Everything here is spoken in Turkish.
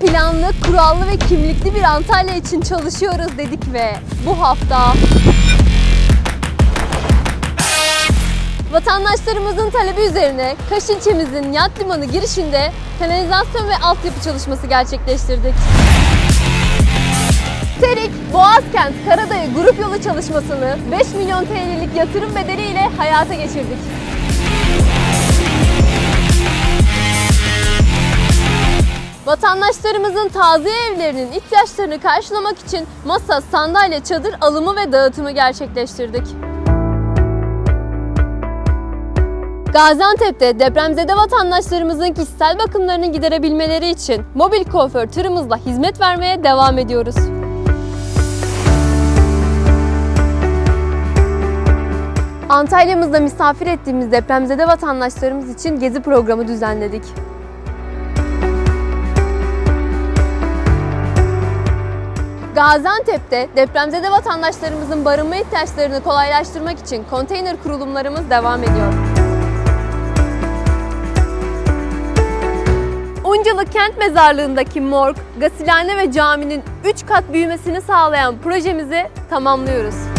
planlı, kurallı ve kimlikli bir Antalya için çalışıyoruz dedik ve bu hafta Vatandaşlarımızın talebi üzerine Kaş ilçemizin yat limanı girişinde kanalizasyon ve altyapı çalışması gerçekleştirdik. Terik, Boğazkent, Karadayı grup yolu çalışmasını 5 milyon TL'lik yatırım bedeliyle hayata geçirdik. Vatandaşlarımızın taziye evlerinin ihtiyaçlarını karşılamak için masa, sandalye, çadır alımı ve dağıtımı gerçekleştirdik. Gaziantep'te depremzede vatandaşlarımızın kişisel bakımlarını giderebilmeleri için mobil kuaför tırımızla hizmet vermeye devam ediyoruz. Antalya'mızda misafir ettiğimiz depremzede vatandaşlarımız için gezi programı düzenledik. Gaziantep'te depremzede vatandaşlarımızın barınma ihtiyaçlarını kolaylaştırmak için konteyner kurulumlarımız devam ediyor. Uncalı Kent Mezarlığı'ndaki morg, gasilhane ve caminin 3 kat büyümesini sağlayan projemizi tamamlıyoruz.